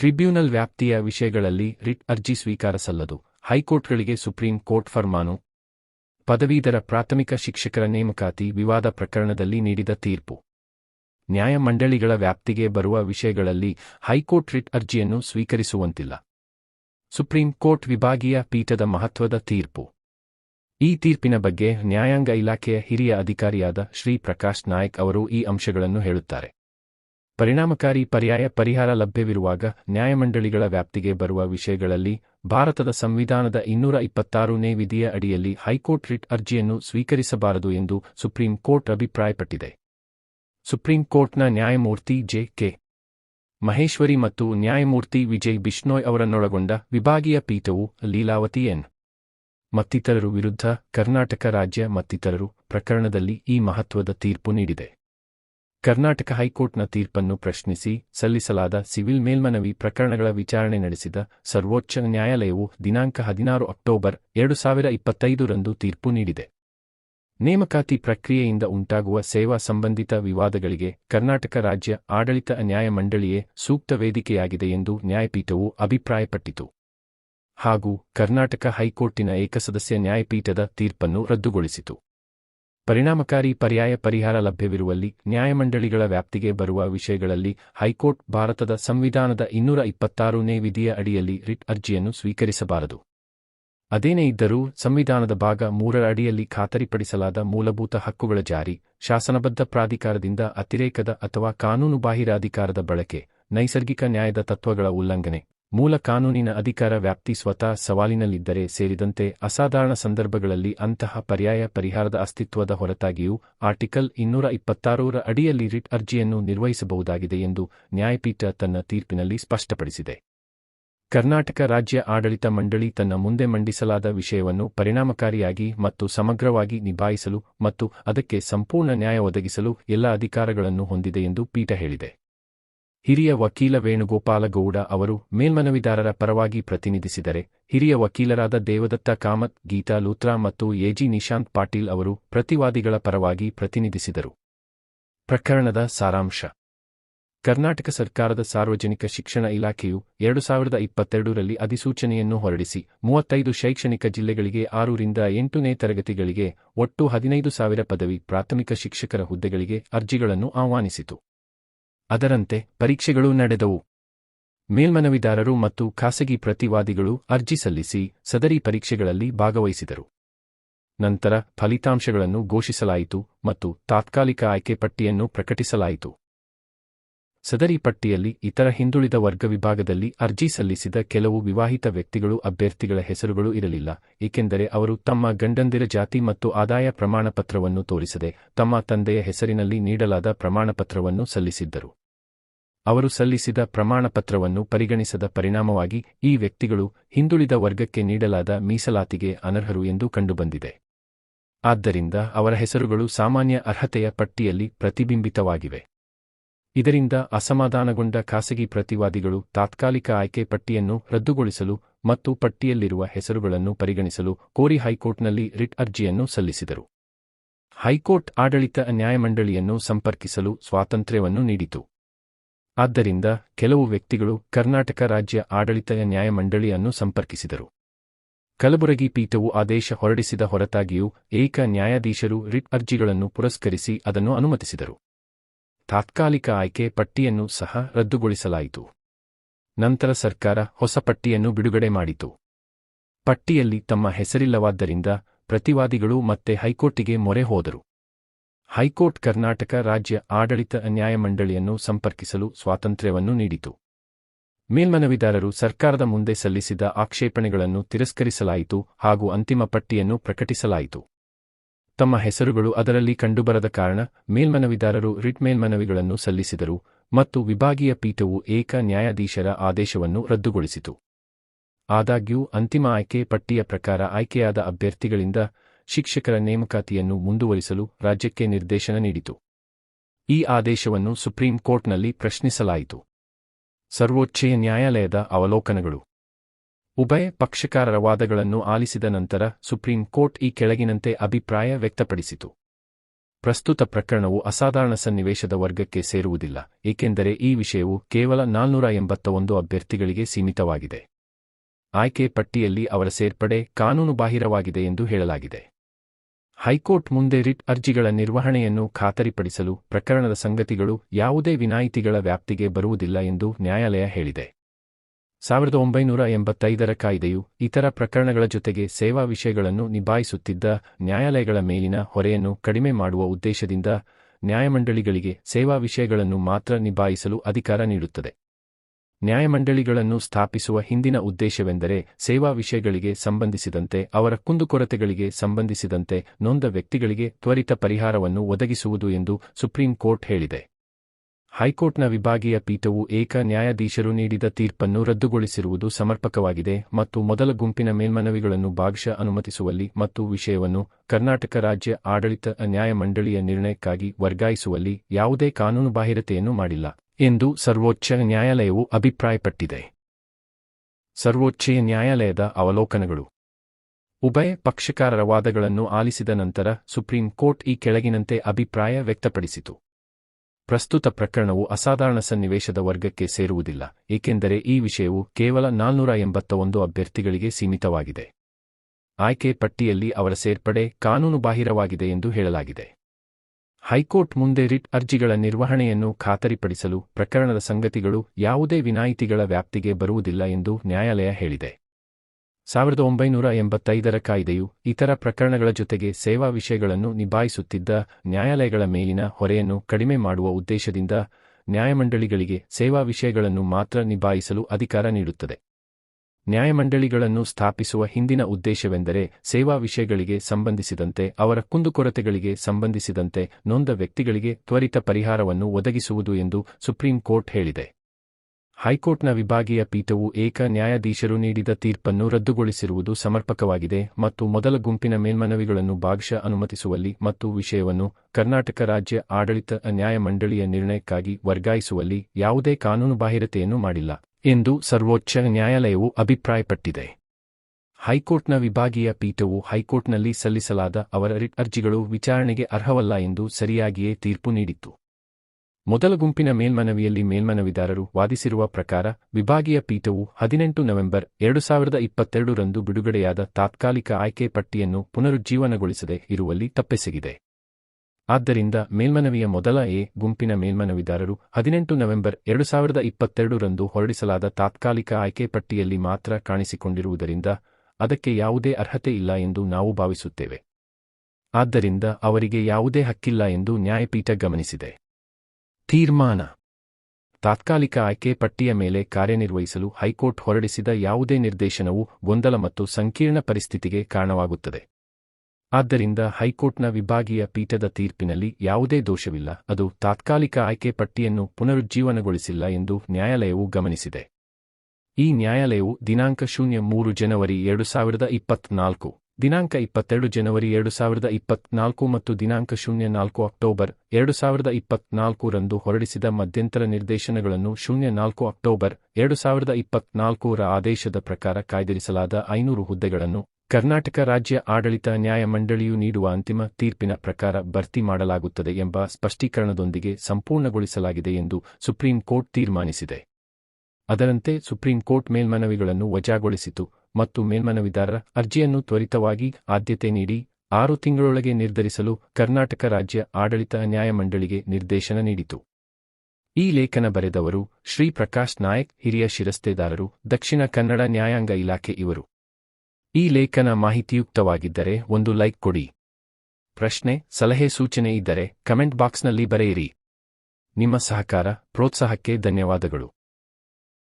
Tribunal ವ್ಯಾಪ್ತಿಯ ವಿಷಯಗಳಲ್ಲಿ writ ಅರ್ಜಿ ಸ್ವೀಕಾರಸಲ್ಲದು. ಹೈಕೋರ್ಟ್ಗಳಿಗೆ ಸುಪ್ರೀಂ ಕೋರ್ಟ್ ಫರ್ಮಾನು. ಪದವೀಧರ ಪ್ರಾಥಮಿಕ ಶಿಕ್ಷಕರ ನೇಮಕಾತಿ ವಿವಾದ ಪ್ರಕರಣದಲ್ಲಿ ನೀಡಿದ ತೀರ್ಪು. ನ್ಯಾಯಮಂಡಳಿಗಳ ವ್ಯಾಪ್ತಿಗೆ ಬರುವ ವಿಷಯಗಳಲ್ಲಿ ಹೈಕೋರ್ಟ್ ರಿಟ್ ಅರ್ಜಿಯನ್ನು ಸ್ವೀಕರಿಸುವಂತಿಲ್ಲ. ಸುಪ್ರೀಂ ಕೋರ್ಟ್ ವಿಭಾಗೀಯ ಪೀಠದ ಮಹತ್ವದ ತೀರ್ಪು. ಈ ತೀರ್ಪಿನ ಬಗ್ಗೆ ನ್ಯಾಯಾಂಗ ಇಲಾಖೆಯ ಹಿರಿಯ ಅಧಿಕಾರಿಯಾದ ಶ್ರೀ ಪ್ರಕಾಶ್ ನಾಯಕ್ ಅವರು ಈ ಅಂಶಗಳನ್ನು ಹೇಳುತ್ತಾರೆ. ಪರಿಣಾಮಕಾರಿ ಪರ್ಯಾಯ ಪರಿಹಾರ ಲಭ್ಯವಿರುವಾಗ ನ್ಯಾಯಮಂಡಳಿಗಳ ವ್ಯಾಪ್ತಿಗೆ ಬರುವ ವಿಷಯಗಳಲ್ಲಿ ಭಾರತದ ಸಂವಿಧಾನದ ಇನ್ನೂರ ಇಪ್ಪತ್ತಾರನೇ ವಿಧಿಯ ಅಡಿಯಲ್ಲಿ ಹೈಕೋರ್ಟ್ ರಿಟ್ ಅರ್ಜಿಯನ್ನು ಸ್ವೀಕರಿಸಬಾರದು ಎಂದು ಸುಪ್ರೀಂ ಕೋರ್ಟ್ ಅಭಿಪ್ರಾಯಪಟ್ಟಿದೆ. ಸುಪ್ರೀಂ ಕೋರ್ಟ್ನ ನ್ಯಾಯಮೂರ್ತಿ ಜೆ ಕೆ. ಮಹೇಶ್ವರಿ ಮತ್ತು ನ್ಯಾಯಮೂರ್ತಿ ವಿಜಯ್ ಬಿಷ್ಣೋಯ್ ಅವರನ್ನೊಳಗೊಂಡ ವಿಭಾಗೀಯ ಪೀಠವು ಲೀಲಾವತಿ ಎನ್. ಮತ್ತಿತರರು ವಿರುದ್ಧ ಕರ್ನಾಟಕ ರಾಜ್ಯ ಮತ್ತಿತರರು ಪ್ರಕರಣದಲ್ಲಿ ಈ ಮಹತ್ವದ ತೀರ್ಪು ನೀಡಿದೆ. ಕರ್ನಾಟಕ ಹೈಕೋರ್ಟ್ನ ತೀರ್ಪನ್ನು ಪ್ರಶ್ನಿಸಿ ಸಲ್ಲಿಸಲಾದ ಸಿವಿಲ್ ಮೇಲ್ಮನವಿ ಪ್ರಕರಣಗಳ ವಿಚಾರಣೆ ನಡೆಸಿದ ಸರ್ವೋಚ್ಚ ನ್ಯಾಯಾಲಯವು ದಿನಾಂಕ ಹದಿನಾರು ಅಕ್ಟೋಬರ್ ಎರಡು ಸಾವಿರ ಇಪ್ಪತ್ತೈದರಂದು ತೀರ್ಪು ನೀಡಿದೆ. ನೇಮಕಾತಿ ಪ್ರಕ್ರಿಯೆಯಿಂದ ಉಂಟಾಗುವ ಸೇವಾ ಸಂಬಂಧಿತ ವಿವಾದಗಳಿಗೆ ಕರ್ನಾಟಕ ರಾಜ್ಯ ಆಡಳಿತ ನ್ಯಾಯಮಂಡಳಿಯೇ ಸೂಕ್ತ ವೇದಿಕೆಯಾಗಿದೆ ಎಂದು ನ್ಯಾಯಪೀಠವು ಅಭಿಪ್ರಾಯಪಟ್ಟಿತು. ಹಾಗೂ ಕರ್ನಾಟಕ ಹೈಕೋರ್ಟಿನ ಏಕಸದಸ್ಯ ನ್ಯಾಯಪೀಠದ ತೀರ್ಪನ್ನು ರದ್ದುಗೊಳಿಸಿತು. ಪರಿಣಾಮಕಾರಿ ಪರ್ಯಾಯ ಪರಿಹಾರ ಲಭ್ಯವಿರುವಲ್ಲಿ ನ್ಯಾಯಮಂಡಳಿಗಳ ವ್ಯಾಪ್ತಿಗೆ ಬರುವ ವಿಷಯಗಳಲ್ಲಿ ಹೈಕೋರ್ಟ್ ಭಾರತದ ಸಂವಿಧಾನದ ಇನ್ನೂರ ಇಪ್ಪತ್ತಾರನೇ ವಿಧಿಯ ಅಡಿಯಲ್ಲಿ ರಿಟ್ ಅರ್ಜಿಯನ್ನು ಸ್ವೀಕರಿಸಬಾರದು. ಅದೇನೇ ಇದ್ದರೂ ಸಂವಿಧಾನದ ಭಾಗ ಮೂರರ ಅಡಿಯಲ್ಲಿ ಖಾತರಿಪಡಿಸಲಾದ ಮೂಲಭೂತ ಹಕ್ಕುಗಳ ಜಾರಿ, ಶಾಸನಬದ್ಧ ಪ್ರಾಧಿಕಾರದಿಂದ ಅತಿರೇಕದ ಅಥವಾ ಕಾನೂನುಬಾಹಿರ ಅಧಿಕಾರದ ಬಳಕೆ, ನೈಸರ್ಗಿಕ ನ್ಯಾಯದ ತತ್ವಗಳ ಉಲ್ಲಂಘನೆ. ಮೂಲ ಕಾನೂನಿನ ಅಧಿಕಾರ ವ್ಯಾಪ್ತಿ ಸ್ವತಃ ಸವಾಲಿನಲ್ಲಿದ್ದರೆ ಸೇರಿದಂತೆ ಅಸಾಧಾರಣ ಸಂದರ್ಭಗಳಲ್ಲಿ ಅಂತಹ ಪರ್ಯಾಯ ಪರಿಹಾರದ ಅಸ್ತಿತ್ವದ ಹೊರತಾಗಿಯೂ ಆರ್ಟಿಕಲ್ ಇನ್ನೂರ ಇಪ್ಪತ್ತಾರರ ಅಡಿಯಲ್ಲಿ ರಿಟ್ ಅರ್ಜಿಯನ್ನು ನಿರ್ವಹಿಸಬಹುದಾಗಿದೆ ಎಂದು ನ್ಯಾಯಪೀಠ ತನ್ನ ತೀರ್ಪಿನಲ್ಲಿ ಸ್ಪಷ್ಟಪಡಿಸಿದೆ. ಕರ್ನಾಟಕ ರಾಜ್ಯ ಆಡಳಿತ ಮಂಡಳಿ ತನ್ನ ಮುಂದೆ ಮಂಡಿಸಲಾದ ವಿಷಯವನ್ನು ಪರಿಣಾಮಕಾರಿಯಾಗಿ ಮತ್ತು ಸಮಗ್ರವಾಗಿ ನಿಭಾಯಿಸಲು ಮತ್ತು ಅದಕ್ಕೆ ಸಂಪೂರ್ಣ ನ್ಯಾಯ ಒದಗಿಸಲು ಎಲ್ಲ ಅಧಿಕಾರಗಳನ್ನು ಹೊಂದಿದೆ ಎಂದು ಪೀಠ ಹೇಳಿದೆ. ಹಿರಿಯ ವಕೀಲ ವೇಣುಗೋಪಾಲಗೌಡ ಅವರು ಮೇಲ್ಮನವಿದಾರರ ಪರವಾಗಿ ಪ್ರತಿನಿಧಿಸಿದರೆ, ಹಿರಿಯ ವಕೀಲರಾದ ದೇವದತ್ತ ಕಾಮತ್, ಗೀತಾ ಲೂತ್ರಾ ಮತ್ತು ಎಜಿ ನಿಶಾಂತ್ ಪಾಟೀಲ್ ಅವರು ಪ್ರತಿವಾದಿಗಳ ಪರವಾಗಿ ಪ್ರತಿನಿಧಿಸಿದರು. ಪ್ರಕರಣದ ಸಾರಾಂಶ. ಕರ್ನಾಟಕ ಸರ್ಕಾರದ ಸಾರ್ವಜನಿಕ ಶಿಕ್ಷಣ ಇಲಾಖೆಯು ಎರಡು ಸಾವಿರದ ಇಪ್ಪತ್ತೆರಡರಲ್ಲಿ ಅಧಿಸೂಚನೆಯನ್ನು ಹೊರಡಿಸಿ, ಮೂವತ್ತೈದು ಶೈಕ್ಷಣಿಕ ಜಿಲ್ಲೆಗಳಿಗೆ ಆರರಿಂದ ಎಂಟನೇ ತರಗತಿಗಳಿಗೆ ಒಟ್ಟು ಹದಿನೈದು ಸಾವಿರ ಪದವಿ ಪ್ರಾಥಮಿಕ ಶಿಕ್ಷಕರ ಹುದ್ದೆಗಳಿಗೆ ಅರ್ಜಿಗಳನ್ನು ಆಹ್ವಾನಿಸಿತು. ಅದರಂತೆ ಪರೀಕ್ಷೆಗಳು ನಡೆದವು. ಮೇಲ್ಮನವಿದಾರರು ಮತ್ತು ಖಾಸಗಿ ಪ್ರತಿವಾದಿಗಳು ಅರ್ಜಿ ಸಲ್ಲಿಸಿ ಸದರಿ ಪರೀಕ್ಷೆಗಳಲ್ಲಿ ಭಾಗವಹಿಸಿದರು. ನಂತರ ಫಲಿತಾಂಶಗಳನ್ನು ಘೋಷಿಸಲಾಯಿತು ಮತ್ತು ತಾತ್ಕಾಲಿಕ ಆಯ್ಕೆ ಪಟ್ಟಿಯನ್ನು ಪ್ರಕಟಿಸಲಾಯಿತು. ಸದರಿ ಪಟ್ಟಿಯಲ್ಲಿ ಇತರ ಹಿಂದುಳಿದ ವರ್ಗ ವಿಭಾಗದಲ್ಲಿ ಅರ್ಜಿ ಸಲ್ಲಿಸಿದ ಕೆಲವು ವಿವಾಹಿತ ವ್ಯಕ್ತಿಗಳು ಅಭ್ಯರ್ಥಿಗಳ ಹೆಸರುಗಳು ಇರಲಿಲ್ಲ, ಏಕೆಂದರೆ ಅವರು ತಮ್ಮ ಗಂಡಂದಿರ ಜಾತಿ ಮತ್ತು ಆದಾಯ ಪ್ರಮಾಣಪತ್ರವನ್ನು ತೋರಿಸದೆ ತಮ್ಮ ತಂದೆಯ ಹೆಸರಿನಲ್ಲಿ ನೀಡಲಾದ ಪ್ರಮಾಣಪತ್ರವನ್ನು ಸಲ್ಲಿಸಿದ್ದರು. ಅವರು ಸಲ್ಲಿಸಿದ ಪ್ರಮಾಣಪತ್ರವನ್ನು ಪರಿಗಣಿಸದ ಪರಿಣಾಮವಾಗಿ ಈ ವ್ಯಕ್ತಿಗಳು ಹಿಂದುಳಿದ ವರ್ಗಕ್ಕೆ ನೀಡಲಾದ ಮೀಸಲಾತಿಗೆ ಅನರ್ಹರು ಎಂದು ಕಂಡುಬಂದಿದೆ. ಆದ್ದರಿಂದ ಅವರ ಹೆಸರುಗಳು ಸಾಮಾನ್ಯ ಅರ್ಹತೆಯ ಪಟ್ಟಿಯಲ್ಲಿ ಪ್ರತಿಬಿಂಬಿತವಾಗಿವೆ. ಇದರಿಂದ ಅಸಮಾಧಾನಗೊಂಡ ಖಾಸಗಿ ಪ್ರತಿವಾದಿಗಳು ತಾತ್ಕಾಲಿಕ ಆಯ್ಕೆ ಪಟ್ಟಿಯನ್ನು ರದ್ದುಗೊಳಿಸಲು ಮತ್ತು ಪಟ್ಟಿಯಲ್ಲಿರುವ ಹೆಸರುಗಳನ್ನು ಪರಿಗಣಿಸಲು ಕೋರಿ ಹೈಕೋರ್ಟ್ನಲ್ಲಿ ರಿಟ್ ಅರ್ಜಿಯನ್ನು ಸಲ್ಲಿಸಿದರು. ಹೈಕೋರ್ಟ್ ಆಡಳಿತ ನ್ಯಾಯಮಂಡಳಿಯನ್ನು ಸಂಪರ್ಕಿಸಲು ಸ್ವಾತಂತ್ರ್ಯವನ್ನು ನೀಡಿತು. ಆದ್ದರಿಂದ ಕೆಲವು ವ್ಯಕ್ತಿಗಳು ಕರ್ನಾಟಕ ರಾಜ್ಯ ಆಡಳಿತ ನ್ಯಾಯಮಂಡಳಿಯನ್ನು ಸಂಪರ್ಕಿಸಿದರು. ಕಲಬುರಗಿ ಪೀಠವು ಆದೇಶ ಹೊರಡಿಸಿದ ಹೊರತಾಗಿಯೂ ಏಕ ನ್ಯಾಯಾಧೀಶರು ರಿಟ್ ಅರ್ಜಿಗಳನ್ನು ಪುರಸ್ಕರಿಸಿ ಅದನ್ನು ಅನುಮತಿಸಿದರು. ತಾತ್ಕಾಲಿಕ ಆಯ್ಕೆ ಪಟ್ಟಿಯನ್ನು ಸಹ ರದ್ದುಗೊಳಿಸಲಾಯಿತು. ನಂತರ ಸರ್ಕಾರ ಹೊಸ ಪಟ್ಟಿಯನ್ನು ಬಿಡುಗಡೆ ಮಾಡಿತು. ಪಟ್ಟಿಯಲ್ಲಿ ತಮ್ಮ ಹೆಸರಿಲ್ಲವಾದ್ದರಿಂದ ಪ್ರತಿವಾದಿಗಳು ಮತ್ತೆ ಹೈಕೋರ್ಟಿಗೆ ಮೊರೆ ಹೋದರು. ಹೈಕೋರ್ಟ್ ಕರ್ನಾಟಕ ರಾಜ್ಯ ಆಡಳಿತ ನ್ಯಾಯಮಂಡಳಿಯನ್ನು ಸಂಪರ್ಕಿಸಲು ಸ್ವಾತಂತ್ರ್ಯವನ್ನು ನೀಡಿತು. ಮೇಲ್ಮನವಿದಾರರು ಸರ್ಕಾರದ ಮುಂದೆ ಸಲ್ಲಿಸಿದ ಆಕ್ಷೇಪಣೆಗಳನ್ನು ತಿರಸ್ಕರಿಸಲಾಯಿತು ಹಾಗೂ ಅಂತಿಮ ಪಟ್ಟಿಯನ್ನು ಪ್ರಕಟಿಸಲಾಯಿತು. ತಮ್ಮ ಹೆಸರುಗಳು ಅದರಲ್ಲಿ ಕಂಡುಬರದ ಕಾರಣ ಮೇಲ್ಮನವಿದಾರರು ರಿಟ್ ಮೇಲ್ಮನವಿಗಳನ್ನು ಸಲ್ಲಿಸಿದರು ಮತ್ತು ವಿಭಾಗೀಯ ಪೀಠವು ಏಕ ನ್ಯಾಯಾಧೀಶರ ಆದೇಶವನ್ನು ರದ್ದುಗೊಳಿಸಿತು. ಆದಾಗ್ಯೂ ಅಂತಿಮ ಆಯ್ಕೆ ಪಟ್ಟಿಯ ಪ್ರಕಾರ ಆಯ್ಕೆಯಾದ ಅಭ್ಯರ್ಥಿಗಳಿಂದ ಶಿಕ್ಷಕರ ನೇಮಕಾತಿಯನ್ನು ಮುಂದುವರಿಸಲು ರಾಜ್ಯಕ್ಕೆ ನಿರ್ದೇಶನ ನೀಡಿತು. ಈ ಆದೇಶವನ್ನು ಸುಪ್ರೀಂ ಕೋರ್ಟ್ನಲ್ಲಿ ಪ್ರಶ್ನಿಸಲಾಯಿತು. ಸರ್ವೋಚ್ಚ ನ್ಯಾಯಾಲಯದ ಅವಲೋಕನಗಳು. ಉಭಯ ಪಕ್ಷಕಾರರ ವಾದಗಳನ್ನು ಆಲಿಸಿದ ನಂತರ ಸುಪ್ರೀಂ ಕೋರ್ಟ್ ಈ ಕೆಳಗಿನಂತೆ ಅಭಿಪ್ರಾಯ ವ್ಯಕ್ತಪಡಿಸಿತು. ಪ್ರಸ್ತುತ ಪ್ರಕರಣವು ಅಸಾಧಾರಣ ಸನ್ನಿವೇಶದ ವರ್ಗಕ್ಕೆ ಸೇರುವುದಿಲ್ಲ, ಏಕೆಂದರೆ ಈ ವಿಷಯವು ಕೇವಲ ನಾಲ್ನೂರ ಎಂಬತ್ತ ಒಂದು ಅಭ್ಯರ್ಥಿಗಳಿಗೆ ಸೀಮಿತವಾಗಿದೆ. ಆಯ್ಕೆ ಪಟ್ಟಿಯಲ್ಲಿ ಅವರ ಸೇರ್ಪಡೆ ಕಾನೂನುಬಾಹಿರವಾಗಿದೆ ಎಂದು ಹೇಳಲಾಗಿದೆ. ಹೈಕೋರ್ಟ್ ಮುಂದೆ ರಿಟ್ ಅರ್ಜಿಗಳ ನಿರ್ವಹಣೆಯನ್ನು ಖಾತರಿಪಡಿಸಲು ಪ್ರಕರಣದ ಸಂಗತಿಗಳು ಯಾವುದೇ ವಿನಾಯಿತಿಗಳ ವ್ಯಾಪ್ತಿಗೆ ಬರುವುದಿಲ್ಲ ಎಂದು ನ್ಯಾಯಾಲಯ ಹೇಳಿದೆ. ಸಾವಿರದ ಒಂಬೈನೂರ ಎಂಬತ್ತೈದರ ಕಾಯ್ದೆಯು ಇತರ ಪ್ರಕರಣಗಳ ಜೊತೆಗೆ ಸೇವಾ ವಿಷಯಗಳನ್ನು ನಿಭಾಯಿಸುತ್ತಿದ್ದ ನ್ಯಾಯಾಲಯಗಳ ಮೇಲಿನ ಹೊರೆಯನ್ನು ಕಡಿಮೆ ಮಾಡುವ ಉದ್ದೇಶದಿಂದ ನ್ಯಾಯಮಂಡಳಿಗಳಿಗೆ ಸೇವಾ ವಿಷಯಗಳನ್ನು ಮಾತ್ರ ನಿಭಾಯಿಸಲು ಅಧಿಕಾರ ನೀಡುತ್ತದೆ. ನ್ಯಾಯಮಂಡಳಿಗಳನ್ನು ಸ್ಥಾಪಿಸುವ ಹಿಂದಿನ ಉದ್ದೇಶವೆಂದರೆ ಸೇವಾ ವಿಷಯಗಳಿಗೆ ಸಂಬಂಧಿಸಿದಂತೆ, ಅವರ ಕುಂದುಕೊರತೆಗಳಿಗೆ ಸಂಬಂಧಿಸಿದಂತೆ ನೊಂದ ವ್ಯಕ್ತಿಗಳಿಗೆ ತ್ವರಿತ ಪರಿಹಾರವನ್ನು ಒದಗಿಸುವುದು ಎಂದು ಸುಪ್ರೀಂ ಕೋರ್ಟ್ ಹೇಳಿದೆ. ಹೈಕೋರ್ಟ್ನ ವಿಭಾಗೀಯ ಪೀಠವು ಏಕ ನ್ಯಾಯಾಧೀಶರು ನೀಡಿದ ತೀರ್ಪನ್ನು ರದ್ದುಗೊಳಿಸಿರುವುದು ಸಮರ್ಪಕವಾಗಿದೆ ಮತ್ತು ಮೊದಲ ಗುಂಪಿನ ಮೇಲ್ಮನವಿಗಳನ್ನು ಭಾಗಶಃ ಅನುಮತಿಸುವಲ್ಲಿ ಮತ್ತು ವಿಷಯವನ್ನು ಕರ್ನಾಟಕ ರಾಜ್ಯ ಆಡಳಿತ ನ್ಯಾಯಮಂಡಳಿಯ ನಿರ್ಣಯಕ್ಕಾಗಿ ವರ್ಗಾಯಿಸುವಲ್ಲಿ ಯಾವುದೇ ಕಾನೂನುಬಾಹಿರತೆಯನ್ನು ಮಾಡಿಲ್ಲ. ಎಂದು ಸರ್ವೋಚ್ಚ ನ್ಯಾಯಾಲಯವು ಅಭಿಪ್ರಾಯಪಟ್ಟಿದೆ. ಸರ್ವೋಚ್ಚ ನ್ಯಾಯಾಲಯದ ಅವಲೋಕನಗಳು. ಉಭಯ ಪಕ್ಷಕಾರರ ವಾದಗಳನ್ನು ಆಲಿಸಿದ ನಂತರ ಸುಪ್ರೀಂ ಕೋರ್ಟ್ ಈ ಕೆಳಗಿನಂತೆ ಅಭಿಪ್ರಾಯ ವ್ಯಕ್ತಪಡಿಸಿತು. ಪ್ರಸ್ತುತ ಪ್ರಕರಣವು ಅಸಾಧಾರಣ ಸನ್ನಿವೇಶದ ವರ್ಗಕ್ಕೆ ಸೇರುವುದಿಲ್ಲ, ಏಕೆಂದರೆ ಈ ವಿಷಯವು ಕೇವಲ ನಾಲ್ನೂರ ಎಂಬತ್ತ ಒಂದು ಅಭ್ಯರ್ಥಿಗಳಿಗೆ ಸೀಮಿತವಾಗಿದೆ. ಆಯ್ಕೆ ಪಟ್ಟಿಯಲ್ಲಿ ಅವರ ಸೇರ್ಪಡೆ ಕಾನೂನುಬಾಹಿರವಾಗಿದೆ ಎಂದು ಹೇಳಲಾಗಿದೆ. ಹೈಕೋರ್ಟ್ ಮುಂದೆ ರಿಟ್ ಅರ್ಜಿಗಳ ನಿರ್ವಹಣೆಯನ್ನು ಖಾತರಿಪಡಿಸಲು ಪ್ರಕರಣದ ಸಂಗತಿಗಳು ಯಾವುದೇ ವಿನಾಯಿತಿಗಳ ವ್ಯಾಪ್ತಿಗೆ ಬರುವುದಿಲ್ಲ ಎಂದು ನ್ಯಾಯಾಲಯ ಹೇಳಿದೆ. ಸಾವಿರದ ಒಂಬೈನೂರ ಎಂಬತ್ತೈದರ ಕಾಯ್ದೆಯು ಇತರ ಪ್ರಕರಣಗಳ ಜೊತೆಗೆ ಸೇವಾ ವಿಷಯಗಳನ್ನು ನಿಭಾಯಿಸುತ್ತಿದ್ದ ನ್ಯಾಯಾಲಯಗಳ ಮೇಲಿನ ಹೊರೆಯನ್ನು ಕಡಿಮೆ ಮಾಡುವ ಉದ್ದೇಶದಿಂದ ನ್ಯಾಯಮಂಡಳಿಗಳಿಗೆ ಸೇವಾ ವಿಷಯಗಳನ್ನು ಮಾತ್ರ ನಿಭಾಯಿಸಲು ಅಧಿಕಾರ ನೀಡುತ್ತದೆ. ನ್ಯಾಯಮಂಡಳಿಗಳನ್ನು ಸ್ಥಾಪಿಸುವ ಹಿಂದಿನ ಉದ್ದೇಶವೆಂದರೆ ಸೇವಾ ವಿಷಯಗಳಿಗೆ ಸಂಬಂಧಿಸಿದಂತೆ, ಅವರ ಕುಂದುಕೊರತೆಗಳಿಗೆ ಸಂಬಂಧಿಸಿದಂತೆ ನೊಂದ ವ್ಯಕ್ತಿಗಳಿಗೆ ತ್ವರಿತ ಪರಿಹಾರವನ್ನು ಒದಗಿಸುವುದು ಎಂದು ಸುಪ್ರೀಂ ಕೋರ್ಟ್ ಹೇಳಿದೆ. ಹೈಕೋರ್ಟ್ನ ವಿಭಾಗೀಯ ಪೀಠವು ಏಕ ನ್ಯಾಯಾಧೀಶರು ನೀಡಿದ ತೀರ್ಪನ್ನು ರದ್ದುಗೊಳಿಸಿರುವುದು ಸಮರ್ಪಕವಾಗಿದೆ ಮತ್ತು ಮೊದಲ ಗುಂಪಿನ ಮೇಲ್ಮನವಿಗಳನ್ನು ಭಾಗಶಃ ಅನುಮತಿಸುವಲ್ಲಿ ಮತ್ತು ವಿಷಯವನ್ನು ಕರ್ನಾಟಕ ರಾಜ್ಯ ಆಡಳಿತ ನ್ಯಾಯಮಂಡಳಿಯ ನಿರ್ಣಯಕ್ಕಾಗಿ ವರ್ಗಾಯಿಸುವಲ್ಲಿ ಯಾವುದೇ ಕಾನೂನುಬಾಹಿರತೆಯನ್ನು ಮಾಡಿಲ್ಲ. ಎಂದು ಸರ್ವೋಚ್ಚ ನ್ಯಾಯಾಲಯವು ಅಭಿಪ್ರಾಯಪಟ್ಟಿದೆ. ಹೈಕೋರ್ಟ್ನ ವಿಭಾಗೀಯ ಪೀಠವು ಹೈಕೋರ್ಟ್ನಲ್ಲಿ ಸಲ್ಲಿಸಲಾದ ಅವರ ರಿಟ್ ಅರ್ಜಿಗಳು ವಿಚಾರಣೆಗೆ ಅರ್ಹವಲ್ಲ ಎಂದು ಸರಿಯಾಗಿಯೇ ತೀರ್ಪು ನೀಡಿತ್ತು. ಮೊದಲ ಗುಂಪಿನ ಮೇಲ್ಮನವಿಯಲ್ಲಿ ಮೇಲ್ಮನವಿದಾರರು ವಾದಿಸಿರುವ ಪ್ರಕಾರ, ವಿಭಾಗೀಯ ಪೀಠವು ಹದಿನೆಂಟು ನವೆಂಬರ್ ಎರಡು ಸಾವಿರದ ಇಪ್ಪತ್ತೆರಡರಂದು ಬಿಡುಗಡೆಯಾದ ತಾತ್ಕಾಲಿಕ ಆಯ್ಕೆ ಪಟ್ಟಿಯನ್ನು ಪುನರುಜ್ಜೀವನಗೊಳಿಸದೆ ಇರುವಲ್ಲಿ ತಪ್ಪೆಸಗಿದೆ. ಆದ್ದರಿಂದ ಮೇಲ್ಮನವಿಯ ಮೊದಲ ಎ ಗುಂಪಿನ ಮೇಲ್ಮನವಿದಾರರು ಹದಿನೆಂಟು ನವೆಂಬರ್ ಎರಡು ಸಾವಿರದ ಇಪ್ಪತ್ತೆರಡರಂದು ಹೊರಡಿಸಲಾದ ತಾತ್ಕಾಲಿಕ ಆಯ್ಕೆ ಪಟ್ಟಿಯಲ್ಲಿ ಮಾತ್ರ ಕಾಣಿಸಿಕೊಂಡಿರುವುದರಿಂದ ಅದಕ್ಕೆ ಯಾವುದೇ ಅರ್ಹತೆ ಇಲ್ಲ ಎಂದು ನಾವು ಭಾವಿಸುತ್ತೇವೆ. ಆದ್ದರಿಂದ ಅವರಿಗೆ ಯಾವುದೇ ಹಕ್ಕಿಲ್ಲ ಎಂದು ನ್ಯಾಯಪೀಠ ಗಮನಿಸಿದೆ. ತೀರ್ಮಾನ. ತಾತ್ಕಾಲಿಕ ಆಯ್ಕೆ ಪಟ್ಟಿಯ ಮೇಲೆ ಕಾರ್ಯನಿರ್ವಹಿಸಲು ಹೈಕೋರ್ಟ್ ಹೊರಡಿಸಿದ ಯಾವುದೇ ನಿರ್ದೇಶನವು ಗೊಂದಲ ಮತ್ತು ಸಂಕೀರ್ಣ ಪರಿಸ್ಥಿತಿಗೆ ಕಾರಣವಾಗುತ್ತದೆ. ಆದ್ದರಿಂದ ಹೈಕೋರ್ಟ್ನ ವಿಭಾಗೀಯ ಪೀಠದ ತೀರ್ಪಿನಲ್ಲಿ ಯಾವುದೇ ದೋಷವಿಲ್ಲ, ಅದು ತಾತ್ಕಾಲಿಕ ಆಯ್ಕೆ ಪಟ್ಟಿಯನ್ನು ಪುನರುಜ್ಜೀವನಗೊಳಿಸಿಲ್ಲ ಎಂದು ನ್ಯಾಯಾಲಯವು ಗಮನಿಸಿದೆ. ಈ ನ್ಯಾಯಾಲಯವು ದಿನಾಂಕ ಶೂನ್ಯ ಮೂರು ಜನವರಿ ಎರಡು ಸಾವಿರದ ಇಪ್ಪತ್ನಾಲ್ಕು, ದಿನಾಂಕ ಇಪ್ಪತ್ತೆರಡು ಜನವರಿ ಎರಡು ಸಾವಿರದ ಇಪ್ಪತ್ನಾಲ್ಕು ಮತ್ತು ದಿನಾಂಕ ಶೂನ್ಯ ನಾಲ್ಕು ಅಕ್ಟೋಬರ್ ಎರಡು ಸಾವಿರದ ಇಪ್ಪತ್ನಾಲ್ಕುರಂದು ಹೊರಡಿಸಿದ ಮಧ್ಯಂತರ ನಿರ್ದೇಶನಗಳನ್ನು ಶೂನ್ಯ ನಾಲ್ಕು ಅಕ್ಟೋಬರ್ ಎರಡು ಸಾವಿರದ ಇಪ್ಪತ್ನಾಲ್ಕುರ ಆದೇಶದ ಪ್ರಕಾರ ಕಾಯ್ದಿರಿಸಲಾದ ಐನೂರು ಹುದ್ದೆಗಳನ್ನು ಕರ್ನಾಟಕ ರಾಜ್ಯ ಆಡಳಿತ ನ್ಯಾಯಮಂಡಳಿಯು ನೀಡುವ ಅಂತಿಮ ತೀರ್ಪಿನ ಪ್ರಕಾರ ಭರ್ತಿ ಮಾಡಲಾಗುತ್ತದೆ ಎಂಬ ಸ್ಪಷ್ಟೀಕರಣದೊಂದಿಗೆ ಸಂಪೂರ್ಣಗೊಳಿಸಲಾಗಿದೆ ಎಂದು ಸುಪ್ರೀಂ ಕೋರ್ಟ್ ತೀರ್ಮಾನಿಸಿದೆ. ಅದರಂತೆ ಸುಪ್ರೀಂ ಕೋರ್ಟ್ ಮೇಲ್ಮನವಿಗಳನ್ನು ವಜಾಗೊಳಿಸಿತು ಮತ್ತು ಮೇಲ್ಮನವಿದಾರರ ಅರ್ಜಿಯನ್ನು ತ್ವರಿತವಾಗಿ ಆದ್ಯತೆ ನೀಡಿ ಆರು ತಿಂಗಳೊಳಗೆ ನಿರ್ಧರಿಸಲು ಕರ್ನಾಟಕ ರಾಜ್ಯ ಆಡಳಿತ ನ್ಯಾಯಮಂಡಳಿಗೆ ನಿರ್ದೇಶನ ನೀಡಿತು. ಈ ಲೇಖನ ಬರೆದವರು ಶ್ರೀ ಪ್ರಕಾಶ್ ನಾಯಕ್, ಹಿರಿಯ ಶಿರಸ್ತೆದಾರರು, ದಕ್ಷಿಣ ಕನ್ನಡ ನ್ಯಾಯಾಂಗ ಇಲಾಖೆ ಇವರು. ಈ ಲೇಖನ ಮಾಹಿತಿಯುಕ್ತವಾಗಿದ್ದರೆ ಒಂದು ಲೈಕ್ ಕೊಡಿ. ಪ್ರಶ್ನೆ, ಸಲಹೆ, ಸೂಚನೆ ಇದ್ದರೆ ಕಮೆಂಟ್ ಬಾಕ್ಸ್ನಲ್ಲಿ ಬರೆಯಿರಿ. ನಿಮ್ಮ ಸಹಕಾರ, ಪ್ರೋತ್ಸಾಹಕ್ಕೆ ಧನ್ಯವಾದಗಳು.